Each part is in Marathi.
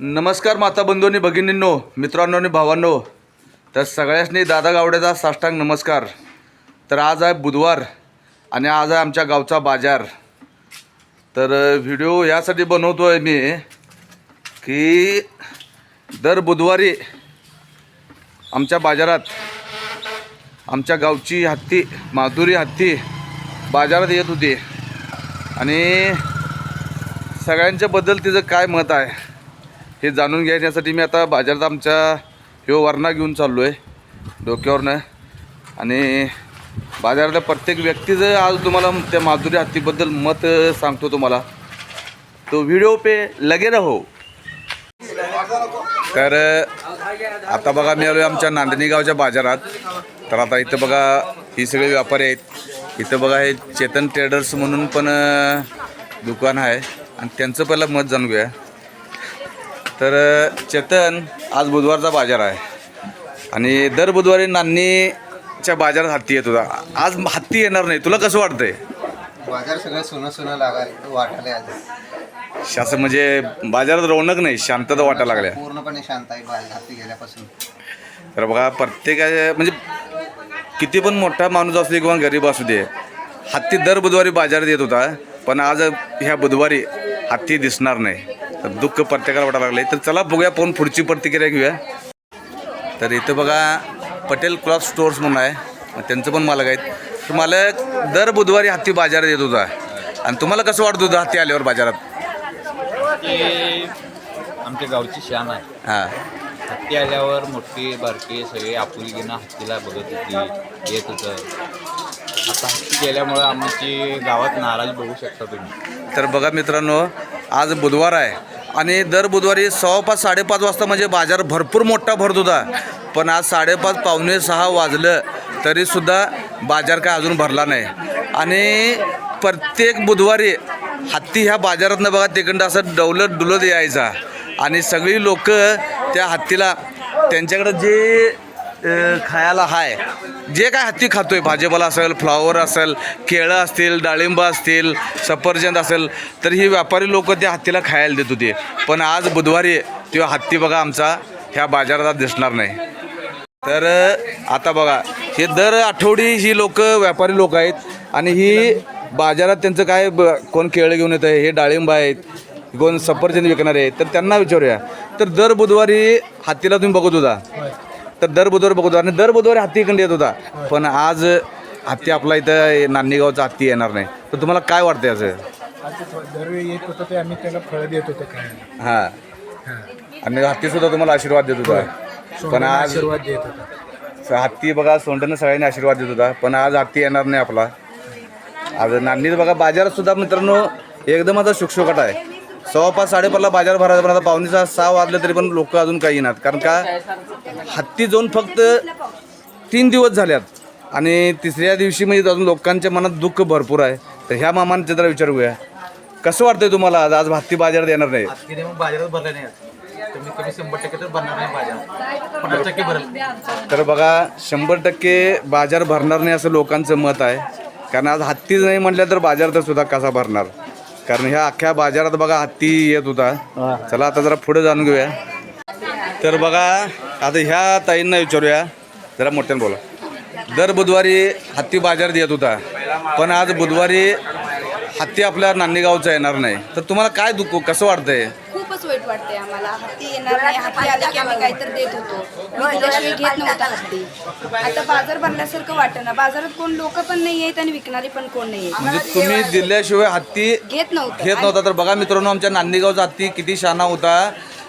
नमस्कार माता बंधूंनी भगिनींनो मित्रांनो आणि भावांनो. तर सगळ्यांनी दादा गावड्याचा साष्टांग नमस्कार. तर आज आहे बुधवार आणि आज आहे आमच्या गावचा बाजार. तर व्हिडिओ यासाठी बनवतो आहे मी की दर बुधवारी आमच्या बाजारात आमच्या गावची हत्ती माधुरी हत्ती बाजारात येत होती. आणि सगळ्यांच्याबद्दल तिचं काय मत आहे? हे जाणून घेण्यासाठी मी आता बाजारात आमच्या ह्यो वरणा घेऊन चाललो आहे डोक्यावरनं. आणि बाजारातल्या प्रत्येक व्यक्तीचं आज तुम्हाला त्या माधुरी हत्तीबद्दल मत सांगतो तुम्हाला. तो व्हिडिओ पे लगे रहो. तर आता बघा मी आलो आमच्या नांदणी गावच्या बाजारात. तर आता इथं बघा ही सगळे व्यापारी आहेत. इथं बघा हे चेतन ट्रेडर्स म्हणून पण दुकान आहे. आणि त्यांचं पहिलं मत जाणून घ्या तर चेतन आज बुधवारचा बाजार आहे. आणि दर बुधवारी नान्नीच्या बाजारात हत्ती येत होता. आज हत्ती येणार नाही. तुला कसं वाटतंय? बाजार सगळं सोनं सोनं लागायला वाटायला आज. म्हणजे बाजारात रौनक नाही शांतता वाटायला लागल्या. पूर्णपणे शांत आहे बाजार हाती गेल्यापासून. तर बघा प्रत्येकाच्या म्हणजे किती पण मोठा माणूस असू दे किंवा गरीब असू दे हत्ती दर बुधवारी बाजारात येत होता. पण आज ह्या बुधवारी हत्ती दिसणार नाही. तर दुःख प्रत्येकाला वाटायला लागले तर चला बघूया पण पुढची प्रतिक्रिया घेऊया. तर इथं बघा पटेल क्लॉथ स्टोअर्स म्हणून आहे. त्यांचं पण मालक आहेत. तर मालक दर बुधवारी हत्ती बाजारात येत होता. आणि तुम्हाला कसं वाटत होतं हत्ती आल्यावर बाजारात? आमच्या गावची शान आहे. हां. हत्ती आल्यावर मोठी बारकी सगळे आपुलकीनं हत्तीला बघत होती येत होतं. आता हत्ती गेल्यामुळं आमची गावात नाराज बघू शकता तुम्ही. तर बघा मित्रांनो आज बुधवार आहे. आणि दर बुधवारी सव्वापाच साडेपाच वाजता म्हणजे बाजार भरपूर मोठा भरत होता. पण आज साडेपाच पावणे सहा वाजलं तरीसुद्धा बाजार काय अजून भरला नाही. आणि प्रत्येक बुधवारी हत्ती ह्या बाजारातनं बघा तिकडं असं डवलत डुलत यायचा. आणि सगळी लोक त्या हत्तीला त्यांच्याकडं जे खायला हाय. जे काय हत्ती खातोय भाजीपाला असेल फ्लॉवर असेल केळं असतील डाळिंब असतील सफरचंद असेल तर ही व्यापारी लोक त्या हत्तीला खायला देत होते. पण आज बुधवारी तो हत्ती बघा आमचा ह्या बाजारात दिसणार नाही. तर आता बघा हे दर आठवडी ही लोक व्यापारी लोक आहेत आणि ही बाजारात त्यांचं काय ब कोण केळं घेऊन येतं हे डाळिंब आहेत कोण सफरचंद विकणारे आहेत तर त्यांना विचारूया. तर दर बुधवारी हत्तीला तुम्ही बघत होता. तर दर बुधवारी बघत. होता आणि दर बुधवारी हत्ती इकडे येत होता. पण आज हत्ती आपला इथं नान्नीगावचा हत्ती येणार नाही. तर तुम्हाला काय वाटतंय असं? आता दरवेळी येत होतं ते आम्ही त्याला फळं देत होतो काय हां. आणि हत्तीसुद्धा तुम्हाला आशीर्वाद देत होता. पण आज आशीर्वाद देत होता. स- हत्ती बघा सोंडनं सगळ्यांनी आशीर्वाद देत होता. पण आज हत्ती येणार नाही आपला. आज नांदीत बघा बाजारात सुद्धा मित्रांनो एकदम आता शुकशुकट आहे. सव्वा पाच साडेपाचला बाजार भरायचा पण आता पावणे सहा वाजले तरी पण लोक अजून काही येणार. कारण का? हत्ती जाऊन फक्त तीन दिवस झाल्यात. आणि तिसऱ्या दिवशी म्हणजे अजून लोकांच्या मनात दुःख भरपूर आहे. तर ह्या मामांचे जरा विचारूया कसं वाटतंय तुम्हाला आज? आज हत्ती बाजारात येणार नाही. तिने मग बाजारात भरला नाही कमीत कमी शंभर टक्के तर भरणार नाही बाजार. पन्नास टक्के भरल. तर बघा शंभर टक्के बाजार भरणार नाही असं लोकांचं मत आहे. कारण आज हत्तीच नाही म्हटलं तर बाजार तर सुद्धा कसा भरणार? कारण ह्या अख्ख्या बाजारात बघा हत्ती येत होता. चला आता जरा पुढे जाणून घेऊया. तर बघा आता ह्या ताईंना विचारूया. जरा मोठ्यानं बोला. दर बुधवारी हत्ती बाजारात येत होता. पण आज बुधवारी हत्ती आपल्या नान्नीगावचा येणार नाही. तर तुम्हाला काय दुःख कसं वाटतंय? खूपच वाईट वाटतंय आम्हाला. हत्ती येणार नाही हत्ती आले की आम्ही काहीतरी देत होतो. मी दिल्याशिवाय घेत नव्हता हत्ती. आता बाजार भरल्यासारखं वाटतं ना. बाजारात कोण लोक पण नाही आहेत आणि विकणारी पण कोण नाही आहेत. म्हणजे तुम्ही दिल्याशिवाय हत्ती घेत नव्हतं. घेत नव्हता. तर बघा मित्रांनो आमच्या नांदीगावचा हत्ती किती शाना होता.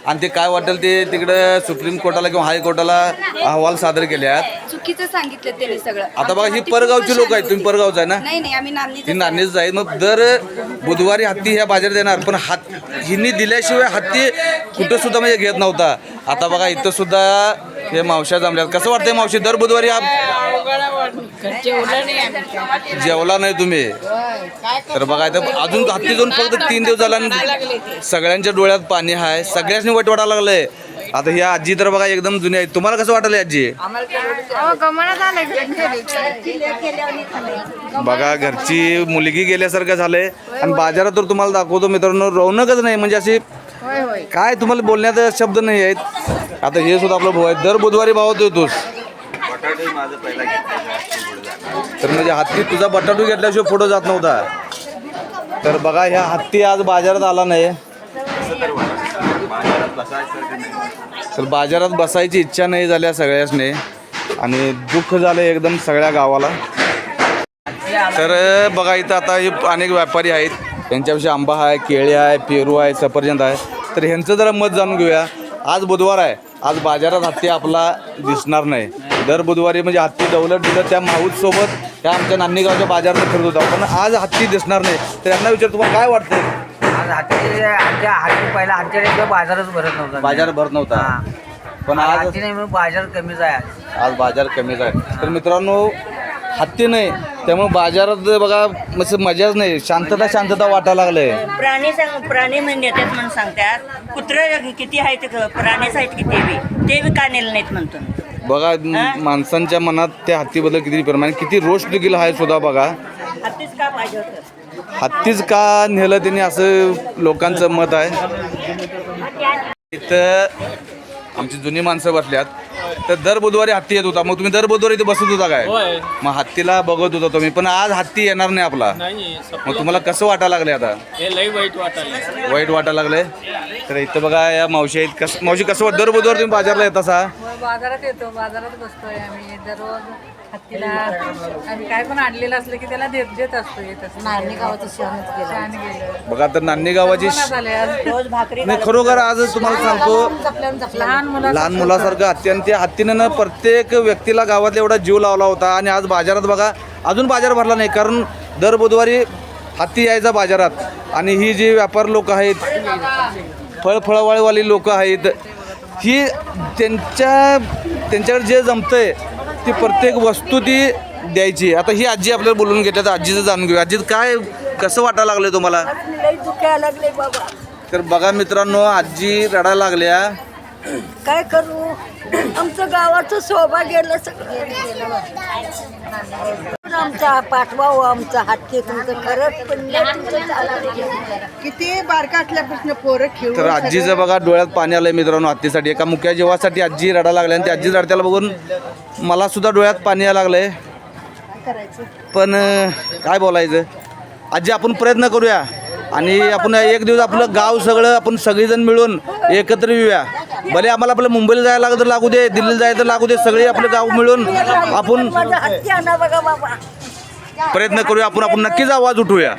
आणि ते काय वाटेल ते तिकडे सुप्रीम कोर्टाला किंवा हायकोर्टाला अहवाल सादर केल्यात चुकीचं सांगितलं त्यांनी सगळं. आता बघा ही परगावची लोक आहेत तुम्ही. परगावचा आहे ना? नाही नाही आम्ही नाणीच आहे. मग दर बुधवारी हत्ती ह्या बाजारात येणार पण हात हिनी दिल्याशिवाय हत्ती कुठं सुद्धा म्हणजे घेत नव्हता. आता बघा इथं सुद्धा हे मावश्या जमल्यात. कसं वाटतंय मावशी? दर बुधवारी जेवला नाही तुम्ही? तर बघा इथं अजून हत्ती जाऊन फक्त तीन दिवस झाला आणि सगळ्यांच्या डोळ्यात पाणी आहे. सगळ्यांनी वाईट वाटायला लागलंय. आता ही आजी तर बघा एकदम जुनी आहे. तुम्हाला कसं वाटलं आजी? बघा घरची मुलगी गेल्यासारखं झालंय. आणि बाजारात तर तुम्हाला दाखवतो मित्रांनो रौनकच नाही. म्हणजे अशी काय तुम्हाला बोलण्यात शब्द नाही आहेत. आता हे सुद्धा आपलं भाऊ आहे दर बुधवारी भाव देतोस तर म्हणजे हत्ती तुझा बटाटू घेतल्याशिवाय पुढं जात नव्हता. तर बघा ह्या हत्ती आज बाजारात आला नाही. तर बाजारात बसायची इच्छा नाही झाल्या सगळ्याचने आणि दुःख झालं एकदम सगळ्या गावाला. तर बघा इथं आता हे अनेक व्यापारी आहेत. त्यांच्याविषयी आंबा आहे केळी आहे पेरू आहे सफरचंद आहे. तर ह्यांचं जरा मत जाणून घेऊया. आज बुधवार आहे. आज बाजारात हत्ती आपला दिसणार नाही. दर बुधवारी म्हणजे हत्ती डवलत दिलं त्या माऊसोबत त्या आमच्या नान्नीगावच्या बाजारात फिरत होता. पण आज हत्ती दिसणार नाही. तर यांना विचार तुम्हाला काय वाटतंय? आज हाती आमच्या हाती पहिला आमच्या इकडे बाजारच भरत नव्हता. बाजार भरत नव्हता. पण आज हाती नाही म्हणून बाजार कमीच आहे आज. आज बाजार कमीच आहे. तर मित्रांनो हत्ती नाही. त्यामुळे बाजारात बघा म्हणजे मजाच नाही. शांतता शांतता वाटायला लागलंय. प्राणी सांग प्राणी म्हणजे नेतात म्हणून सांगतात. कुत्र किती आहेत प्राणीच आहेत किती बी? ते बी का नेलं नाहीत म्हणतो बघा माणसांच्या मनात त्या हत्तीबद्दल किती प्रमाणे किती रोष देखील आहे सुद्धा बघा. हत्तीच का पाहिजे होतं? हत्तीच का नेलं त्यांनी असं लोकांचं मत आहे? इथं आमची जुनी माणसं बसल्यात. तर दर बुधवारी हत्ती येत होता. मग तुम्ही दर बुधवारी इथे बसत होता काय? होय. मग हत्तीला बघत होता तुम्ही. पण आज हत्ती येणार नाही आपला. नाही मग तुम्हाला कसं वाटायला लागले आता? हे लई वाईट वाटायला वाईट वाटायला लागले तर इथं बघा या मावशी आहेत. कस मावशी कसं वाट दर बुधवार तुम्ही बाजारला येत असा बाजारात येतो. बाजारात बसतोय आम्ही. दररोज हत्तीला आम्ही काय पण आणलेलं असलं की त्याला देत देत असतो येत असतो. नारणी गावाचं शहाण गेलं बघा तर नान्नी गावाची? रोज भाकरी नाही खरोखर आज तुम्हाला सांगतो लहान मुलं लहान मुलासारखं हत्ती आणि त्या हत्तीनं ना प्रत्येक व्यक्तीला गावातला एवढा जीव लावला होता आणि आज बाजारात बघा अजून बाजार भरला नाही कारण दर बुधवारी हत्ती यायचा बाजारात. आणि ही जी व्यापार लोक आहेत फळ फळवाळीवाली लोक आहेत ही त्यांच्या त्यांच्याकडे जे जमतंय ती प्रत्येक वस्तू ती द्यायची. आता ही आजी आपल्याला बोलून घेतात आजीचं जाणून घेऊ आजी काय कसं वाटायला लागलं तुम्हाला? लागले बाबा तर बघा मित्रांनो आजी रडायला लागल्या. काय करू? आमचं गावाचं शोभा गेलं सगळं. आमचा पाठवा हो आमचा हत्ती तुमचं खरंच तुमचं किती बारका असल्यापासून पोरं खेळून तर आजीचं बघा डोळ्यात पाणी आलंय मित्रांनो हत्तीसाठी एका मुख्या जीवासाठी आजी रडा लागल्या आणि त्या आजी रडत्याला बघून मला सुद्धा डोळ्यात पाणी यायला लागलंय. पण अं, काय बोलायचं? आजी आपण प्रयत्न करूया. आणि आपण एक दिवस आपलं गाव सगळं आपण सगळेजण मिळून एकत्र येऊया. भले आम्हाला आपलं मुंबईला जायला लागत लागू दे दिल्लीला जायचं तर लागू दे सगळे आपलं गाव मिळून आपण प्रयत्न करूया आपण आपण नक्कीच आवाज उठूया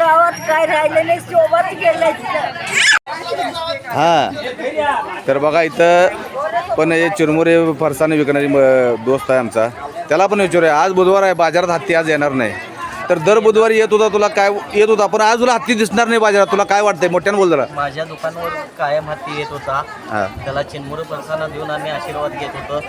हा. तर बघा इथं पण हे चिरमुरे फरसाने विकणारी दोस्त आहे आमचा. त्याला पण विचारूया आज बुधवार आहे बाजारात हत्ती आज येणार नाही. तर दर बुधवारी येत होता तुला काय येत होता पण आज तुला हत्ती दिसणार नाही बाजारात. तुला काय वाटतंय? मोठ्यानं बोल जरा. माझ्या दुकानावर कायम हाती येत होता. हां. त्याला चिन्मुर पंचांना देऊन आम्ही आशीर्वाद घेत होतो.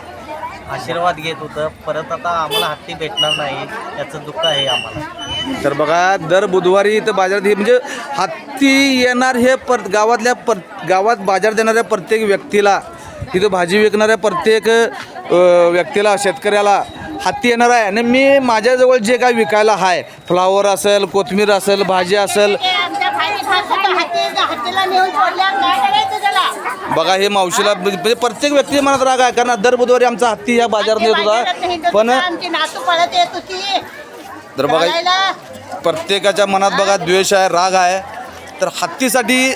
आशीर्वाद घेत होतं. परत आता आम्हाला हत्ती भेटणार नाही. याचं दुःख आहे आम्हाला. तर बघा दर बुधवारी इथं बाजारात हे म्हणजे हत्ती येणार हे पर गावातल्या पर गावात बाजार देणाऱ्या प्रत्येक व्यक्तीला तिथं भाजी विकणाऱ्या प्रत्येक अ, व्यक्तीला शेतकऱ्याला हत्ती येणार आहे. आणि मी माझ्याजवळ जे काय विकायला आहे फ्लावर असेल कोथिंबीर असेल भाजी असेल. बघा हे मावशीला म्हणजे, म्हणजे प्रत्येक व्यक्ती मनात राग आहे कारण दर बुधवारी आमचा हत्ती या बाजारात येत होता. पण तर बघा प्रत्येकाच्या मनात बघा द्वेष आहे राग आहे. तर हत्तीसाठी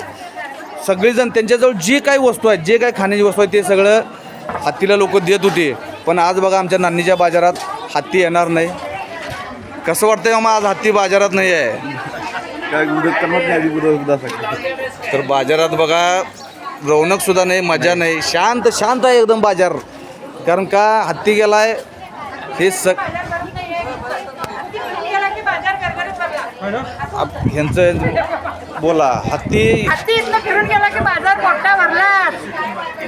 सगळेजण त्यांच्याजवळ जे काही वस्तू आहेत जे काही खाण्याची वस्तू आहे ते सगळं हत्तीला लोक देत होते पण आज बघा आमच्या नान्नीच्या बाजारात हत्ती येणार नाही. कसं वाटतंय मग आज हत्ती बाजारात नाही आहे? तर बाजारात बघा रौनक सुद्धा नाही मजा नाही. शांत शांत आहे एकदम बाजार. कारण का हत्ती गेलाय हे स आप- ह्यांचं बोला. हत्ती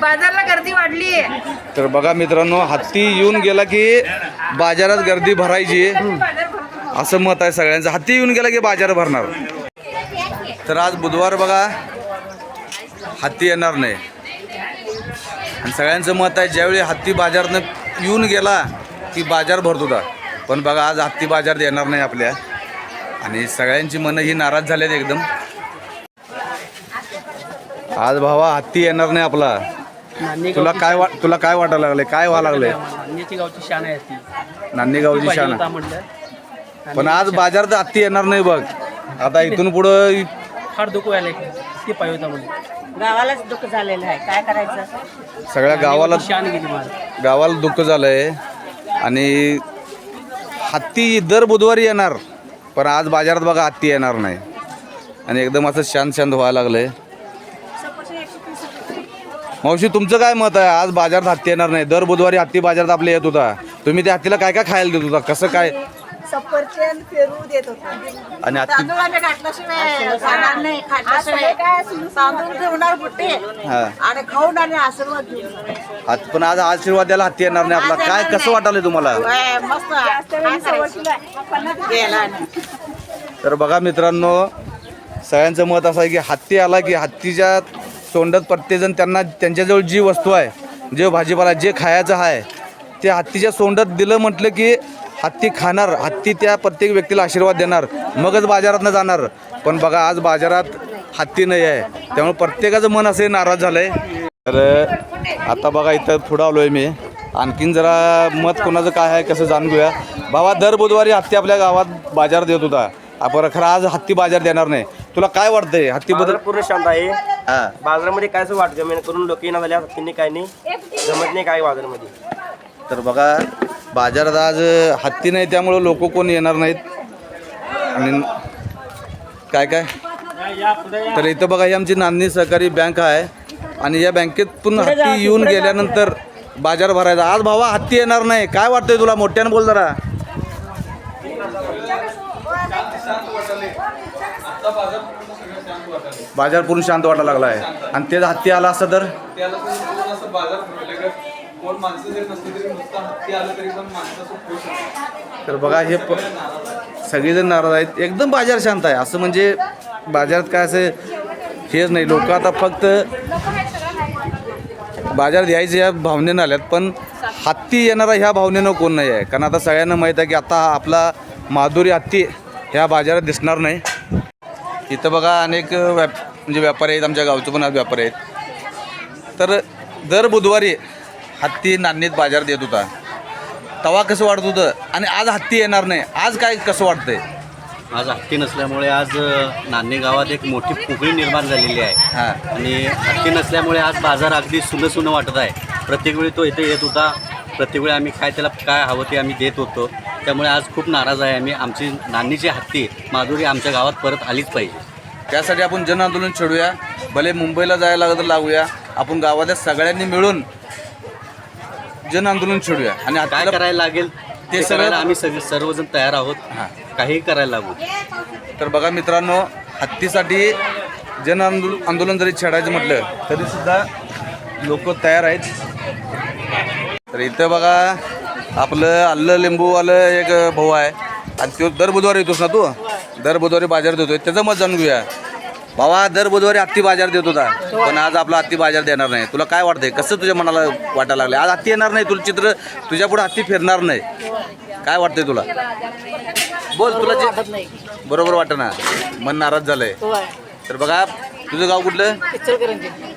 बाजारला गर्दी वाढली तर बघा मित्रांनो हत्ती येऊन गेला की बाजारात गर्दी भरायची. असं मत आहे सगळ्यांचं. हत्ती येऊन गेला की बाजार भरणार. तर आज बुधवार बघा हत्ती येणार नाही. आणि सगळ्यांचं मत आहे ज्यावेळी हत्ती बाजारातनं येऊन गेला की बाजार भरत होता पण बघा आज हत्ती बाजार येणार नाही आपल्या. आणि सगळ्यांची मनं ही नाराज झाली आहेत एकदम. आज भावा हत्ती येणार नाही आपला. तुला काय वा तुला काय वाटायला लागले काय व्हायला लागले गावची शान आहे ती. नांदेगावची शान होता म्हणलं पण आज बाजारात हत्ती येणार नाही बघ. आता इथून पुढं फार दुःख व्हायला ती पाहिजे होता गावालाच दुःख झालेलं आहे. काय करायचं? सगळ्या गावाला शान गेली माझ गावाला दुःख झालंय. आणि हत्ती दर बुधवारी येणार. पण आज बाजारात बघा हत्ती येणार नाही. आणि एकदम असं शांत शांत व्हायला लागलंय. मावशी तुमचं काय मत आहे? आज बाजारात हत्ती येणार नाही. दर बुधवारी हत्ती बाजारात आपले येत होता. तुम्ही त्या हत्तीला काय काय खायला देत होता? कसं काय? सफरचंद पेरू देत होतो. आणि हत्ती तांदूळाने घातल्याशिवाय खाणार नाही. खाल्ल्याशिवाय तांदूळ ठेवणार बुट्टे हा. आणि खाऊन आणि आशीर्वाद घेऊन. हात पण आज आशीर्वाद द्यायला हत्ती येणार नाही आपला. काय कसं वाटायलंय तुम्हाला? होय, मस्त. गेला तर बघा मित्रांनो सगळ्यांचं मत असं आहे की हत्ती आला की हत्तीच्या सोंडत प्रत्येकजण त्यांना त्यांच्याजवळ जी वस्तू आहे जे भाजीपाला जे खायचं आहे ते हत्तीच्या सोंडात दिलं म्हटलं की हत्ती खाणार हत्ती त्या प्रत्येक व्यक्तीला आशीर्वाद देणार मगच बाजारातनं जाणार. पण बघा आज बाजारात हत्ती नाही आहे त्यामुळे प्रत्येकाचं मन असे नाराज झालं आहे तर आता बघा इथं पुढं आलो आहे मी. आणखीन जरा मत कोणाचं काय आहे कसं जाणून घेऊया. बाबा दर बुधवारी हत्ती आपल्या गावात बाजारात देत होता. आपण खरं आज हत्ती बाजार देणार नाही. तुला काय वाटतंय? हत्तीबद्दल पूर्ण शांत आहे. हां. बाजारामध्ये काय असं वाटतं मेन करून लोक येणार झाल्या त्यांनी काय नाही जमत नाही काय बाजारामध्ये. तर बघा बाजारात आज हत्ती नाही त्यामुळं लोक कोण येणार नाहीत. आणि काय काय? तर इथं बघा ही आमची नांदणी सहकारी बँक आहे. आणि या बँकेतून हत्ती येऊन गेल्यानंतर बाजार भरायचा. आज भावा हत्ती येणार नाही. काय वाटतंय तुला? मोठ्यानं बोल जरा. बाजार पूर्ण शांत वाटायला लागला आहे आणि तेच हत्ती आला असतं तर? तर बघा हे प सगळेजण नाराज आहेत. एकदम बाजार शांत आहे. असं म्हणजे बाजारात काय असं हेच नाही. लोक आता फक्त बाजारात यायचे या भावनेनं आल्यात पण हत्ती येणारा ह्या भावनेनं कोण नाही आहे. कारण आता सगळ्यांना माहीत आहे की आता आपला माधुरी हत्ती ह्या बाजारात दिसणार नाही. इथं बघा अनेक व्याप म्हणजे व्यापारी आहेत आमच्या गावचे पण आज व्यापारी आहेत. तर दर बुधवारी हत्ती नांदणीत बाजार देत होता. तवा कसं वाढत होतं? आणि आज हत्ती येणार नाही. आज काय कसं वाटतंय आज हत्ती नसल्यामुळे आज नान्हे गावात एक मोठी पोकळी निर्माण झालेली आहे. हां. आणि हत्ती नसल्यामुळे आज बाजार अगदी सुनं सुनं वाटत आहे. प्रत्येक वेळी तो इथे येत होता. प्रत्येक वेळी आम्ही काय त्याला काय हवं ते आम्ही देत होतो. त्यामुळे आज खूप नाराज आहे आम्ही. आमची नान्नीची हत्ती माधुरी आमच्या गावात परत आलीच पाहिजे. त्यासाठी आपण जन आंदोलन छेडूया. भले मुंबईला जायला लागलं तर लागूया. आपण गावातल्या सगळ्यांनी मिळून जन आंदोलन छेडूया. आणि काय हत्तीला करायला लागेल ते ते सगळं- करायला आम्ही सगळे सर्वजण तयार आहोत. हां. काही करायला लागू. तर बघा मित्रांनो हत्तीसाठी जन आंदोलन आंदोलन जरी छेडायचं म्हटलं तरी सुद्धा लोक तयार आहेत. तर इथं बघा आपलं आलं लिंबूवालं एक भाऊ आहे. आणि तो दर बुधवारी येतोस ना तू? दर बुधवारी बाजार देतोय त्याचं मत जाणून घेऊया. भावा दर बुधवारी हत्ती बाजार देत होता. पण आज आपला हत्ती बाजार देणार नाही. तुला काय वाटतंय? कसं तुझ्या मनाला वाटायला लागलं आज हत्ती येणार नाही. तुला चित्र तुझ्या पुढे हत्ती फिरणार नाही. काय वाटतंय तुला? बोल तुला जे बरोबर वाटत ना. मन नाराज झालंय. तर बघा तुझं गाव कुठलं?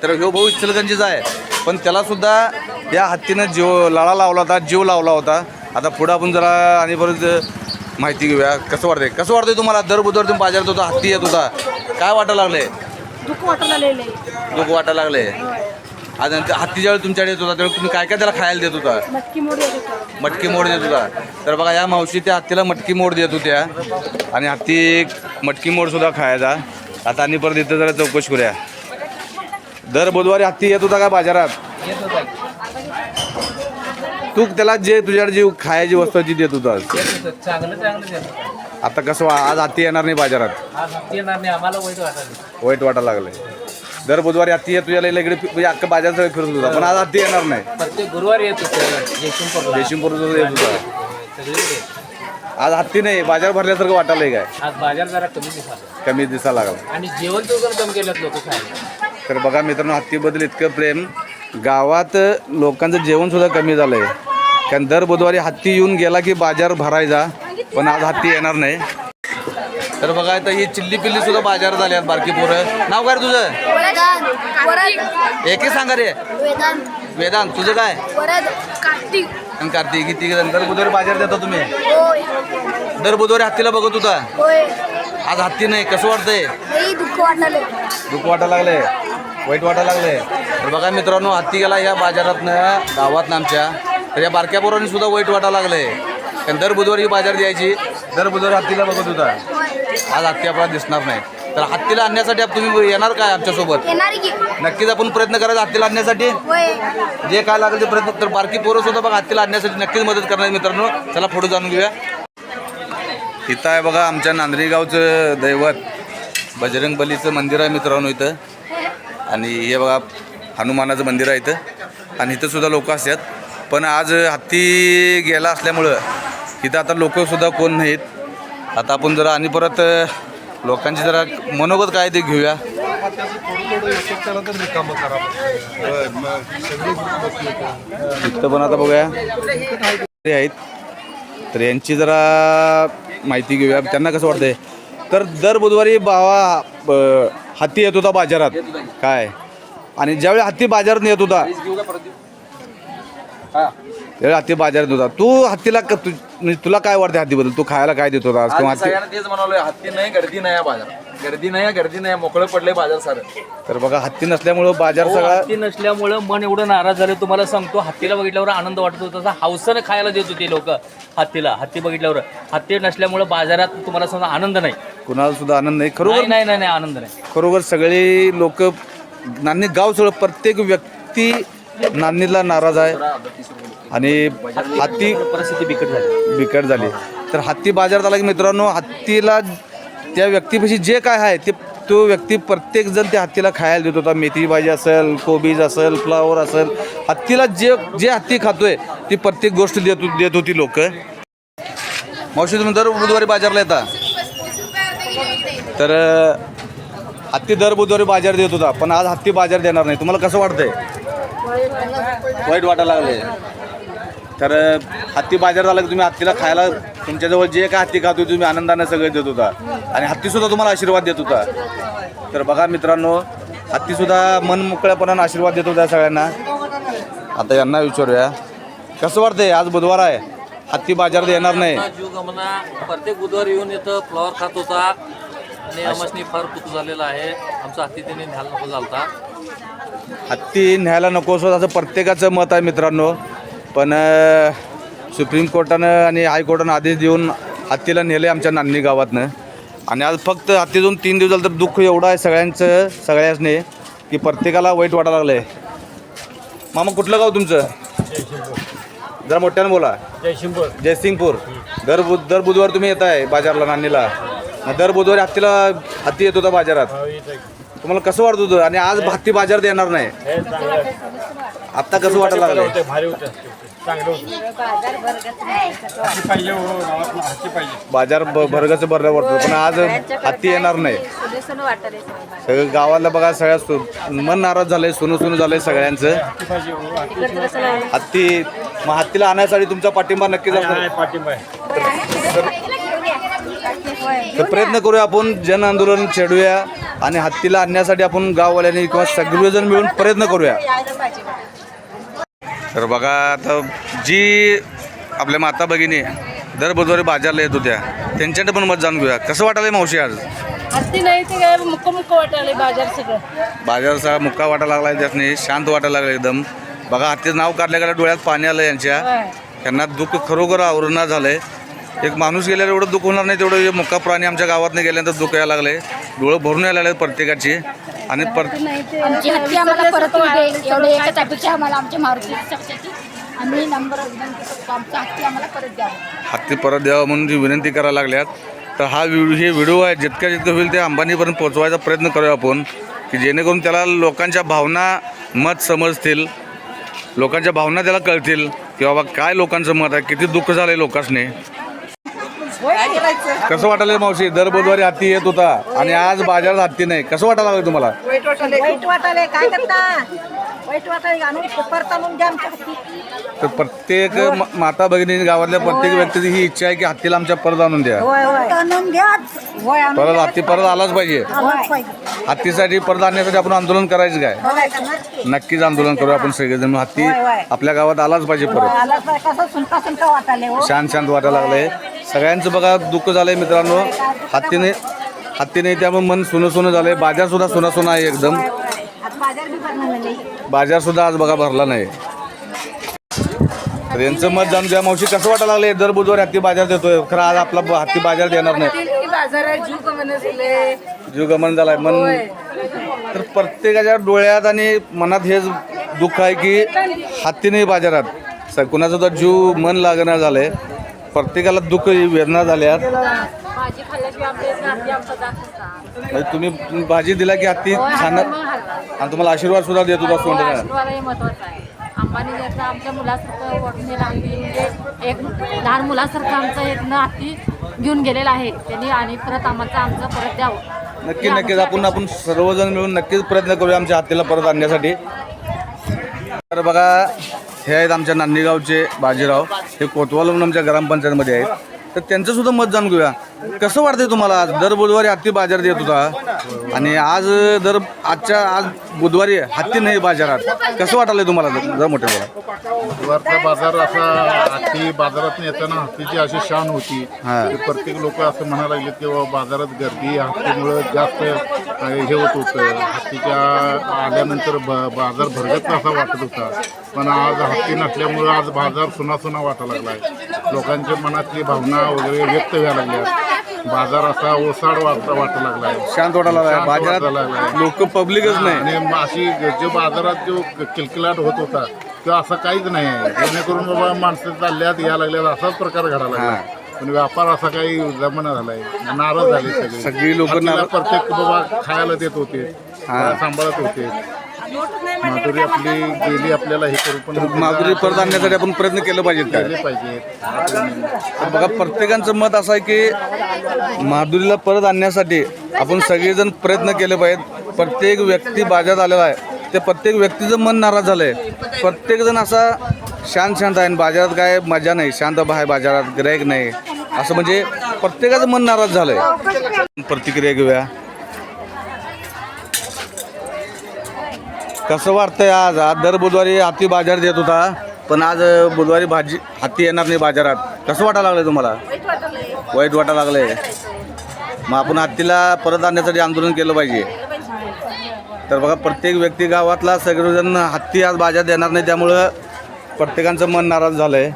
तर ह्यो भाऊ इचलगंजीचा आहे. पण त्याला सुद्धा या हत्तीनं जीव लाळा लावला होता जीव लावला होता. आता पुढं आपण जरा आणि परत माहिती घेऊया. कसं वाटतंय? कसं वाटतंय तुम्हाला? दर बुधवार तुम्ही बाजारात होता हत्ती येत होता. काय वाटायला दुःख वाटायला दुःख वाटायला लागले आज नंतर हत्ती ज्यावेळी तुमच्याकडे येत होता त्यावेळी तुम्ही काय काय त्याला खायला देत होता? नक्की मोड येत होतो. मटकी मोड देत होता. तर बघा या मावशी त्या हत्तीला मटकी मोड देत होत्या. आणि हत्ती मटकी मोड सुद्धा खायचा. आता आणि परत इथं जरा चौकशी करूया. दर बुधवारी हत्ती येत होता का बाजारात? तू त्याला जे तुझ्याकडे जी खायची वस्तू ती देत होता. चांगलं चांगलं देतो आता कसं आज हत्ती येणार नाही बाजारात. आज हत्ती येणार नाही. आम्हाला वाईट वाटायला वाईट वाटायला लागलंय. दर बुधवारी हत्ती येत तुझ्या इकडे फि- म्हणजे अख्खा बाजार सगळं फिरत होता. पण आज हत्ती येणार नाही. प्रत्येक गुरुवारी येत देशिंपूर येत होता. आज हत्ती नाही बाजार भरल्यासारखं वाटायलंय काय? आज बाजार जरा कमी दिसाला कमी दिसायला लागला. आणि जेवण वगैरे कमी केलं लोक खायला. तर बघा मित्रांनो हत्तीबद्दल इतकं प्रेम. गावात लोकांचं जेवण सुद्धा कमी झालं आहे कारण दर बुधवारी हत्ती येऊन गेला की बाजार भरायचा. पण आज हत्ती येणार नाही. तर बघा आता ही चिल्ली पिल्ली सुद्धा बाजारात आल्यात बारकी पोरं. नाव काय रे तुझं? एक सांगा रे. वेदांत. तुझं काय? कार्तिक. आणि कार्तिक किती जण दर बुधवारी बाजार देता तुम्ही? दर बुधवारी हत्तीला बघत होता? आज हत्ती नाही कसं वाटतंय? दुःख वाटायला लागले वाईट वाटायला लागले तर बघा मित्रांनो हत्ती गेला या बाजारातनं गावातनं आमच्या. तर या बारक्या पोरांनी सुद्धा वाईट वाटायला लागले कारण दर बुधवारी बाजार द्यायची. दर बुधवारी हत्तीला बघत होता. आज हत्ती आपल्याला दिसणार नाही. तर हत्तीला आणण्यासाठी आप- तुम्ही येणार काय आमच्यासोबत? नक्कीच आपण प्रयत्न करायचा हत्तीला आणण्यासाठी. जे काय लागेल ते प्रयत्न तर बारकी पोरं सुद्धा बघा हत्तीला आणण्यासाठी नक्कीच मदत करणार मित्रांनो. चला पुढे जाणून घेऊया. इथं आहे बघा आमच्या नांदरी गावचं दैवत. बजरंग बलीचं मंदिर आहे मित्रांनो इथं. आणि हे बघा हनुमानाचं मंदिर आहे इथं. आणि इथं सुद्धा लोक असतात. पण आज हत्ती गेला असल्यामुळं इथं आता लोकसुद्धा कोण नाहीत. आता आपण जरा आणि परत लोकांची जरा मनोगत काय ते घेऊया. इथं पण आता बघूया. ते आहेत. तर यांची जरा माहिती घेऊया. त्यांना कसं वाटतंय? तर दर बुधवारी बावा हत्ती येत होता बाजारात. काय? आणि ज्यावेळी हत्ती बाजारात येत होता त्यावेळी हत्ती बाजारात होता. तू हत्तीला क- तु- म्हणजे तुला काय वाटते हत्तीबद्दल? तू खायला काय देत होता किंवा हत्ती सगळ्यांना तेच म्हणालोय हत्ती नाही गर्दी नाही या गर्दी नाही गर्दी नाही मोकळं पडलंय बाजार सारं. तर बघा हत्ती नसल्यामुळं बाजार सगळा हत्ती नसल्यामुळं मन एवढं नाराज झालं. तुम्हाला सांगतो हत्तीला बघितल्यावर आनंद वाटत होता. तसा हौसानं खायला देत होते लोक हत्तीला. हत्ती बघितल्यावर. हत्ती नसल्यामुळं बाजारात तुम्हाला समजा आनंद नाही. कुणाला सुद्धा आनंद नाही. खरोखर नाही नाही नाही, आनंद नाही. खरोखर सगळे लोक नांदी गाव सगळं प्रत्येक व्यक्ती नांदीला नाराज आहे. आणि हत्ती परिस्थिती बिकट झाली. बिकट झाली. तर हत्ती बाजारात आला की मित्रांनो हत्तीला त्या व्यक्तीपाशी जे काय आहे ते तो व्यक्ती प्रत्येक जण त्या हत्तीला खायला देत होता. मेथी भाजी असेल कोबीज असेल फ्लावर असेल. हत्तीला जे जे हत्ती खातोय ती प्रत्येक गोष्ट देत देत होती लोक. मावशी तुम्ही दर बुधवारी बाजारला येता? तर हत्ती दर बुधवारी बाजार देत होता पण आज हत्ती बाजार देणार नाही. तुम्हाला कसं वाटतंय? वाईट वाटायला लागले. तर हत्ती बाजारात आला की तुम्ही हत्तीला खायला तुमच्याजवळ जे काय हत्ती खातो तुम्ही आनंदाने सगळं देत होता. आणि हत्तीसुद्धा तुम्हाला आशीर्वाद देत होता. तर बघा मित्रांनो हत्तीसुद्धा मन मोकळ्यापणानं आशीर्वाद देत होता सगळ्यांना. आता यांना विचारूया. कसं वाटतंय? आज बुधवार आहे. हत्ती बाजारात येणार नाही. जीव गमना. प्रत्येक बुधवारी येऊन इथं फ्लॉवर खात होता. आणि आम्हाला फार दुःख झालेलं आहे. आमचा हत्ती त्यांनी न्यायला नको झालता. हत्ती न्यायला नको असं असं प्रत्येकाचं मत आहे मित्रांनो. पण सुप्रीम कोर्टानं आणि हायकोर्टानं आदेश देऊन हत्तीला नेलं आमच्या नांदणी गावातनं. आणि आज फक्त हत्ती देऊन तीन दिवस झालं तर दुःख एवढं आहे सगळ्यांचं सगळ्यांनी की प्रत्येकाला वाईट वाटायला लागलं आहे मामा कुठलं गाव तुमचं? जरा मोठ्यानं बोला. जयशिंपूर जयसिंगपूर. दर बु दर बुधवार तुम्ही येत आहे बाजारला मग दर बुधवारी हत्तीला हत्ती येत होता बाजारात. तुम्हाला कसं वाटत होतं? आणि आज हत्ती बाजारात येणार नाही. आत्ता कसं वाटायला लागलं भारी होतं चांगलं होतं. हत्ती पाहिजे हो बाजार ब भरगाचं भरलं वाटतं पण आज हत्ती येणार नाही. सगळं गावाला बघा सगळ्या सु मन नाराज झालंय सोनू सोनू झालंय सगळ्यांचं. हत्ती हो हत्ती मग हत्तीला आणण्यासाठी तुमचा पाठिंबा नक्कीच असणार पाठिंबा तर प्रयत्न करूया आपण. जन आंदोलन छेडूया. आणि हत्तीला आणण्यासाठी आपण गाववाल्यांनी किंवा सगळेजण मिळून प्रयत्न करूया. तर बघा आता जी आपल्या माता भगिनी दर बुधवारी बाजारला येत होत्या त्यांच्याकडे पण मत जाणून घेऊया. कसं वाटायला मावशी आज? हत्ती नाही ते काय मुक्क मुक्क वाटायला बाजार सगळं. बाजारचा मुक्का वाटायला लागला त्यासनी शांत वाटायला लागला एकदम. बघा हत्तीचं नाव काढल्या काढल्या डोळ्यात पाणी आलं यांच्या. त्यांना दुःख खरोखर आवरणा झालंय. एक माणूस गेल्यावर एवढं दुःख होणार नाही तेवढं हे मुक्का प्राणी आमच्या गावातनं गेल्यानंतर दुःख यायला लागले. डोळं भरून यायला लागले प्रत्येकाची. आणि पर आमची हत्ती आम्हाला परत येऊ दे एवढे एकच अपेक्षा आम्हाला आमच्या मारुती चपच्याची आम्ही नंबर आमचा हत्ती आम्हाला परत द्यावा. हत्ती परत द्यावं म्हणून ती विनंती करायला लागल्यात. तर हा व्हिडिओ हे व्हिडिओ आहे जितक्या जितकं होईल ते अंबानीपर्यंत पोहोचवायचा प्रयत्न करूया आपण. की जेणेकरून त्याला लोकांच्या भावना मत समजतील. लोकांच्या भावना त्याला कळतील की बाबा काय लोकांचं मत आहे किती दुःख झालं आहे लोकांनी कसं वाटायला मावशी? दर बुधवारी हत्ती येत होता आणि आज बाजारात हत्ती नाही. कसं वाटायला लागलं तुम्हाला? वाटायला काय करता? तर प्रत्येक म- माता भगिनी गावातल्या प्रत्येक व्यक्तीची ही इच्छा आहे की हत्तीला आमच्या परत आणून द्या. होय होय. आणून द्या. होय आणून परत हत्ती परत आलाच पाहिजे. आलाच पाहिजे. हत्तीसाठी परत आणण्यासाठी आपण आंदोलन करायचं काय? होय. नक्कीच आंदोलन करू आपण सगळेजण. हत्ती होय, होय. आपल्या गावात आलाच पाहिजे परत. आलाच पाहिजे. कसं सुनका सुनका वाटायले हो. शांत शांत वाटायला लागलंय. सगळ्यांचं बघा दुःख झालंय मित्रांनो. हत्तीने हत्तीने त्यामुळे मन सुनं सुनं झालंय. बाजार सुद्धा सुना सुना आहे एकदम. बाजार सुद्धा आज बघा भरला नाही. तर यांचं मत जाणून घ्या मावशी कसं वाटायला लागलंय? दर बुधवारी हत्ती बाजार देतोय. खरं आज आपला हत्ती बाजार देणार नाही. बाजारात जीव कमवणं झाले जीव गमन झालाय. मन तर प्रत्येकाच्या डोळ्यात आणि मनात हेच दुःख आहे की हत्ती नाही बाजारात. स- कुणाचं तर जीव मन लागणार झालंय. प्रत्येकाला दुःख वेदना झाल्यात. म्हणजे तुम्ही तुम्ही भाजी दिला की हत्ती खाणार आणि तुम्हाला आशीर्वाद सुद्धा देत होता सोंड आशीर्वादही महत्त्वाचा आहे. अंबानी ज्याचं आमच्या मुलासारखं वाटून गेलं अगदी म्हणजे एक लहान मुलासारखं आमचं एक न हाती घेऊन गेलेलं आहे. त्यांनी आणि परत आम्हाला आमचं परत द्यावं. नक्की नक्कीच. आपण आपण सर्वजण मिळून नक्कीच प्रयत्न करूया आमच्या हत्तीला परत आणण्यासाठी. तर बघा हे आहेत आमच्या नांदीगावचे बाजीराव. हे कोतवाल म्हणून आमच्या ग्रामपंचायतमध्ये आहेत. तर त्यांचं सुद्धा मत जाणून घेऊया. कसं वाटतंय तुम्हाला आज? दर बुधवारी हत्ती बाजार देत होता. आणि आज दर आजच्या आज बुधवारी हत्ती नाही बाजारात. कसं वाटायलंय तुम्हाला जर मोठे बोला बुधवारचा बाजार असा हत्ती बाजारात येताना हत्तीची अशी शान होती. की प्रत्येक लोक असं म्हणायला लागले की बाबा बाजारात गर्दी हत्तीमुळं जास्त अ, हे होत होतं. हत्तीच्या आल्यानंतर ब बाजार भरगत असा वाटत होता. पण आज हत्ती नसल्यामुळं आज बाजार सुना सुना वाटायला लागलाय. लोकांच्या मनातली भावना वगैरे व्यक्त व्हायला लागल्या बाजार असा ओसाड वाटता वाटायला लागलाय. शांत वाटायला लागलाय. शांत वाटायला बाजारात लागलाय. लोक पब्लिकच नाही. आणि अशी जो बाजारात जो किलकिलाट होत होता तो असं काहीच नाही. आहे जेणेकरून बाबा माणसं चालल्यात या लागल्यात असाच प्रकार घडायला लागला. पण व्यापार असा काही जमाना झालाय. नाराज झाले सगळे. सगळी लोकं प्रत्येक बाबा खायला देत होते सांभाळत होते. माधुरी आपली गेली आपल्याला हे करू पण माधुरी परत आणण्यासाठी आपण प्रयत्न केलं पाहिजे काय गेले पाहिजे तर बघा प्रत्येकांचं मत असं आहे की माधुरीला परत आणण्यासाठी आपण सगळेजण प्रयत्न केले पाहिजेत. प्रत्येक व्यक्ती बाजारात आलेला आहे. ते प्रत्येक व्यक्तीचं मन नाराज झालं आहे प्रत्येकजण असा शांत शांत आहे आणि बाजारात काय मजा नाही. शांत आहे बाजारात गिराईक नाही. असं म्हणजे प्रत्येकाचं मन नाराज झालं आहे प्रतिक्रिया घेऊया. कसं वाटतंय आज? आज दर बुधवारी हाती बाजार देत होता पण आज बुधवारी भाजी हाती येणार नाही बाजारात. कसं वाटायला लागलंय तुम्हाला? वाईट वाटायला लागलंय. मग आपण हत्तीला परत आणण्यासाठी आंदोलन केलं पाहिजे. तर बघा प्रत्येक व्यक्ती गावातला सगळेजण हत्ती आज बाजार देणार नाही त्यामुळं प्रत्येकांचं मन नाराज झालंय.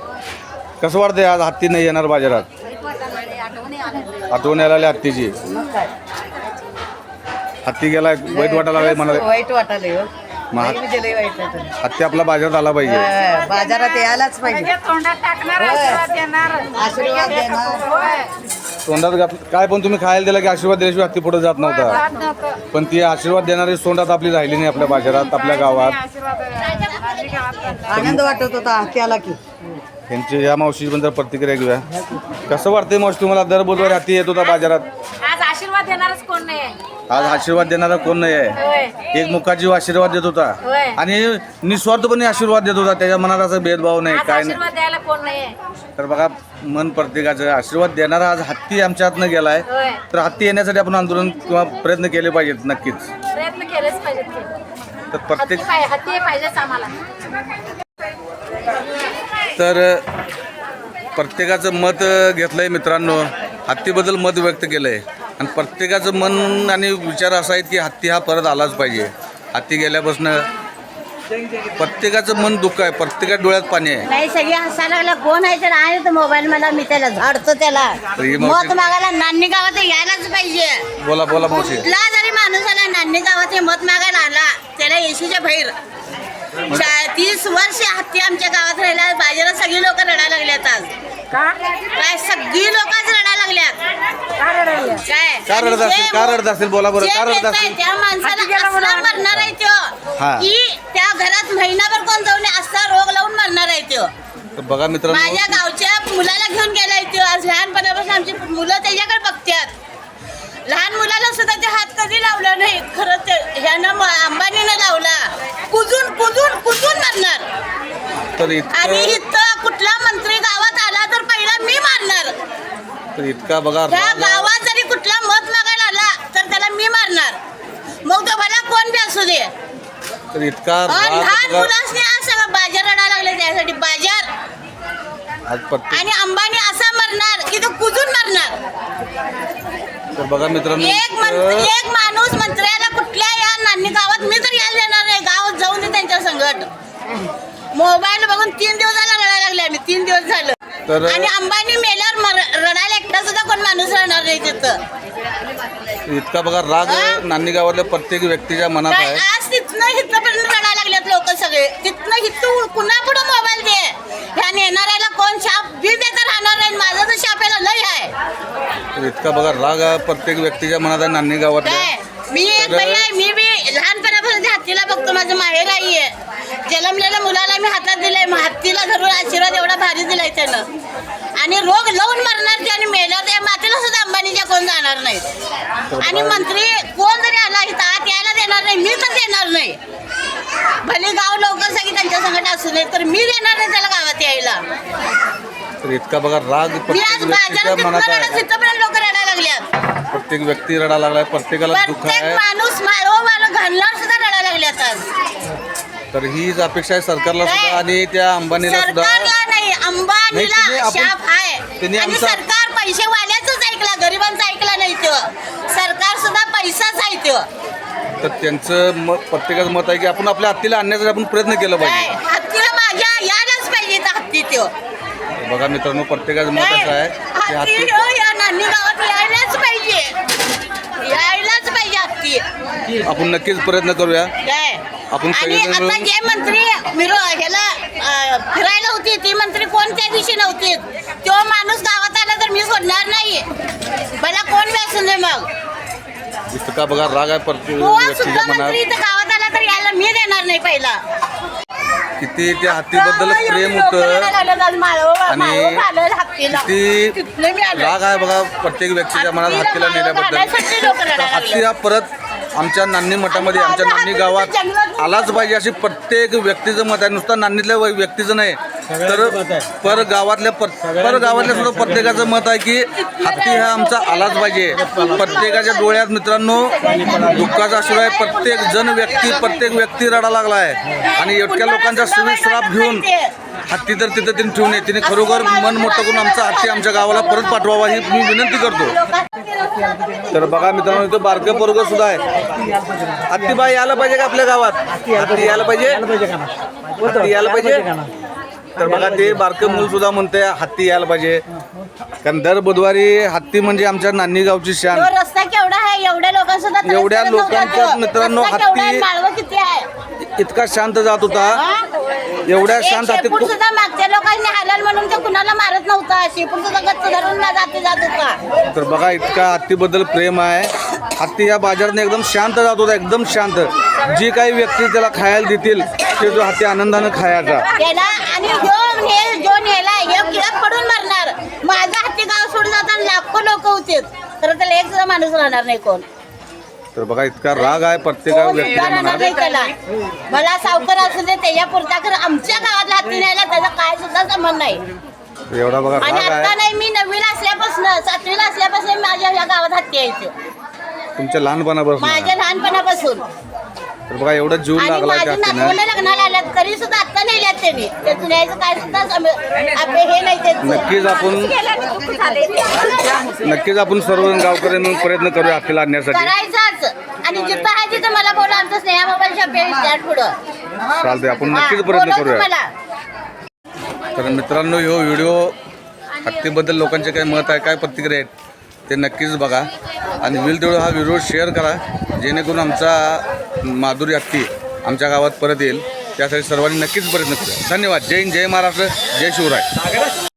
कसं वाटतंय आज हत्ती नाही येणार बाजारात? आठवण यायला लागली. हत्तीची हत्ती गेलाय वाईट वाटायला लागलंय मला वाईट वाटायले म्हणजे. हत्ती आपल्या बाजारात आला पाहिजे. होय, बाजारात यायलाच पाहिजे. तोंडात टाकणार आशीर्वाद देणार. आशीर्वाद देणार. तोंडात घात काय पण तुम्ही खायला दिला की आशीर्वाद दिल्याशिवाय हत्ती पुढे जात नव्हता. पण ती आशीर्वाद देणारी तोंडात आपली राहिली नाही आपल्या बाजारात आपल्या गावात. आनंद वाटत होता हत्याला की. यांची या मावशीची पण जर प्रतिक्रिया घेऊया. कसं वाटतंय मावशी तुम्हाला? दर बुधवारी हत्ती येत होता बाजारात. आज आशीर्वाद देणारच कोण नाही आज आशीर्वाद देणारा कोण नाही आहे एक मुखाजीव आशीर्वाद देत होता. होय. आणि निस्वार्थपणे आशीर्वाद देत होता. त्याच्या मनात असं भेदभाव नाही काय नाही. द्यायला कोण नाही तर बघा मन प्रत्येकाचं आशीर्वाद देणारा आज हत्ती आमच्या हातनं गेलाय. होय. तर हत्ती येण्यासाठी आपण आंदोलन किंवा प्रयत्न केले पाहिजेत नक्कीच. प्रयत्न केलेच पाहिजेत तर प्रत्येक हत्ती पाहिजेच आम्हाला. तर प्रत्येकाचं मत घेतलंय मित्रांनो. हत्तीबद्दल मत व्यक्त केलंय. आणि प्रत्येकाचं मन आणि विचार असा आहे की हत्ती हा परत आलाच पाहिजे. हत्ती गेल्यापासून प्रत्येकाचं मन दुःख आहे. प्रत्येका डोळ्यात पाणी आहे. नाही सगळे हसायला लागला. कोण आहे तर आहे तर मोबाईल मला मी त्याला झाडतो त्याला. तर ही मावशी- मत मागायला नान्नी गावात यायलाच पाहिजे. बोला बोला मावशी. कुठला जरी माणूस आला नान्नी गावात हे मत मागायला आला त्याला येशीच्या बाहेर. तीस वर्ष हत्ती आमच्या गावात राहिला. बाजारात सगळी लोक रडायला लागल्यात आज. काय सगळी लोकच रडायला लागल्यात. काय? का रडत असेल? का रडत असेल? बोला बरं. जे का रडत असेल? त्या माणसाला असला मरणार आहे. त्यो की त्या घरात महिनाभर कोण जाऊन असा रोग लावून मरणार आहे तर बघा मित्रांनो. माझ्या गावच्या मुलाला घेऊन गेलाय आज लहानपणापासून आमची मुलं त्याच्याकडे बघतात. लहान मुलाला सुद्धा ते हात कधी लावला नाही. खरं ते ह्यानं अंबानीनं लावला. तर आणि इतकं इथं कुठला मंत्री गावात आला तर पहिला मी मारणार. तर इतका बघा त्या राग. गावात जरी कुठला मत मागायला आला तर त्याला मी मारणार. मग तो भला कोण बी असू दे. तर इतका आणि राग लहान बघा. मुलासने आज सगळं बाजार रडायला लागले त्यासाठी. बाजार. आज आणि अंबानी असा मरणार की तो कुजून मरणार. तर बघा मित्रांनो एक मंत्री इतकं- एक माणूस मंत्र्याला कुठल्या या नानी गावात मी तर यायला देणार नाही गावात जाऊन दे त्यांच्या संगत मोबाईल बघून तीन दिवस झाला रडायला लागले आम्ही तीन दिवस झालं. तर आणि अंबानी मेल्यावर रडायला एकटा सुद्धा कोण माणूस राहणार नाही तिथं. इतका बघा राग नांदी गावातल्या प्रत्येक व्यक्तीच्या मनात आहे. आज तिथनं हिथपर्यंत रडायला लागलेत लोक सगळे. तिथनं हिथं पुन्हा पुढे मोबाईल दे? ह्या नेणाऱ्याला कोण शाप बी देता राहणार नाही माझं तर शाप याला लय आहे. इतका बघा राग प्रत्येक व्यक्तीच्या मनात आहे नांदी काय मी एक बाई आहे मी बी लहानपणापासून त्या हत्तीला बघतो माझं माहेर आई आहे जन्मलेल्या मुलाला मी हातात दिलंय. मग हत्तीला धरून आशीर्वाद एवढा भारी दिलाय त्यानं. आणि रोग लावून मरणार ते आणि मेल्यावर त्या मातेला सुद्धा अंबानीच्या कोण जाणार नाही. आणि मंत्री कोण जरी आला इथं आत यायला देणार नाही मी तर देणार नाही. भले गाव लोक सगळी त्यांच्या संकट असू नये तर मी देणार नाही त्याला गावात यायला. तर इतका बघा राग प्रत्येक व्यक्तीच्या मनात आहे. तिथपर्यंत लोक रडायला लागल्यात प्रत्येक व्यक्ती रडा लागलाय प्रत्येकाला दुःख प्रत्येक आहे. माणूस मारो मारो घालणार सुद्धा रडायला लागल्यात आज तर हीच अपेक्षा आहे सरकारला? सुद्धा आणि त्या अंबानीला सुद्धा सरकारला नाही नाही, तुम्ही अंबानीला आपण- शाप आहे. त्यांनी आणि आमचा- सरकार पैसे वाल्याच ऐकला गरिबांचा ऐकला नाही तो. सरकार सुद्धा पैसाच आहे तो. तर त्यांचं मत प्रत्येकाचं मत आहे की आपण आपल्या हत्तीला आणण्याचा आपण प्रयत्न केला पाहिजे. हत्तीला माझ्या यायलाच पाहिजे हत्ती तो. बघा मित्रांनो प्रत्येकाचं मत असं आहे की हत्ती हो, या नानी गावात यायलाच पाहिजे. यायलाच पाहिजे हत्ती आपण नक्कीच प्रयत्न करूया. काय? आपण आणि सगळेजण आता मिळून- जे मंत्री मिरो ह्याला अं, फिरायला होती ती मंत्री कोण त्या दिवशी नव्हती? तो माणूस गावात आला तर मी सोडणार नाही. मला कोण व्यासून दे मग? इतका बघा राग आहे प्रत्येक तो सुद्धा व्यक्तीच्या मंत्री मनात. इथं गावात आला तर यायला मी देणार नाही पहिला. किती त्या हत्तीबद्दल प्रेम होतं आणि. किती. राग आहे बघा प्रत्येक व्यक्तीच्या मनात हत्तीला नेल्याबद्दल हत्ती. हा परत आमच्या नान्नी मठामध्ये आमच्या नान्नी गावात आलाच पाहिजे अशी प्रत्येक व्यक्तीचं मत आहे नुसतं नान्नीतल्या व्यक्तीचं नाही तर पर गावातल्या पर पर गावातल्या सुद्धा प्रत्येकाचं मत आहे की हत्ती हा आमचा आलाच पाहिजे. प्रत्येकाच्या डोळ्यात मित्रांनो दुःखाचा आहे. प्रत्येक जण व्यक्ती प्रत्येक व्यक्ती रडा लागला आहे आणि इतक्या लोकांचा सुविश्राप घेऊन हत्ती तर तिथं तिने ठेवून तिने खरोखर मन मोठं करून आमचा हत्ती आमच्या गावाला परत पाठवावा ही मी विनंती करतो. तर बघा मित्रांनो इथं बारकं पोरग सुद्धा आहे. हत्तीबाई यायला पाहिजे का आपल्या गावात? हत्ती यायला पाहिजे? हत्ती यायला पाहिजे? तर बघा ते बारकं मूल सुद्धा म्हणते हत्ती यायला पाहिजे. कारण दर बुधवारी हत्ती म्हणजे आमच्या नान्नी गावची शान रस्ता केवढा आहे? एवढ्या त्रास एवढ्या. मित्रांनो हत्ती- माळवं किती आहे? इतका शांत जात होता. एवढ्या शांत शेपूट सुद्धा मागच्या लोकांनी हालाल म्हणून ते कुणाला मारत नव्हता. शेपूट सुद्धा गच्च धरून ना जाते जात होता. तर बघा इतका हत्तीबद्दल प्रेम आहे. हत्ती या बाजारात एकदम शांत जात होता एकदम शांत. जी काही व्यक्ती त्याला खायला देतील ते जो हत्ती आनंदानं खायचा. आणि जो ने जो नेला हे किडा पडून मरणार. माझा हत्ती गाव सोडून जाताना लाखो लोक होते तर त्याला एक सुद्धा माणूस राहणार नाही कोण. तर बघा इतका राग आहे प्रत्येक मनात. त्याला मला सावकार असू दे त्याच्या पुरता खरं आमच्या गावातला हत्ती न्यायला त्याचा काय सुद्धा संबंध नाही. एवढा बघा आणि राग आता आहे. नाही मी नववीला असल्यापासून सातवीला असल्यापासून माझ्या या गावात हत्ती यायचं तुमच्या लहानपणापासून माझ्या लहानपणापासून. तर बघा एवढा जीव आणि लागला त्या माझी हत्तीनं नातवंड लग्नाला आल्यात तरी सुद्धा आता नेल्यात त्यांनी. ते न्यायचं काय सुद्धा सम- आपले हे नाही त्यांचं. नक्कीच आपण नक्कीच आपण सर्व गावकरी मिळून प्रयत्न करूया हत्तीला आणण्यासाठी. करायचंच. आणि जिथं आहे तिथं मला बोला आमचं स्नेहा मोबाईल शॉप आहे स्टँड पुढं. चालते आपण नक्कीच हा, प्रयत्न बोलवतो करूया. मला. तर मित्रांनो ह्यो व्हिडिओ हत्तीबद्दल लोकांचे काय मत आहे काय प्रतिक्रिया आहेत? ते नक्कीच बघा. आणि विल तेवढं हा व्हिडिओ शेअर करा. जेणेकरून आमचा माधुरी हत्ती आमच्या गावात परत येईल. त्यासाठी सर्वांनी नक्कीच प्रयत्न करा धन्यवाद. जय हिंद जय महाराष्ट्र जय शिवराय.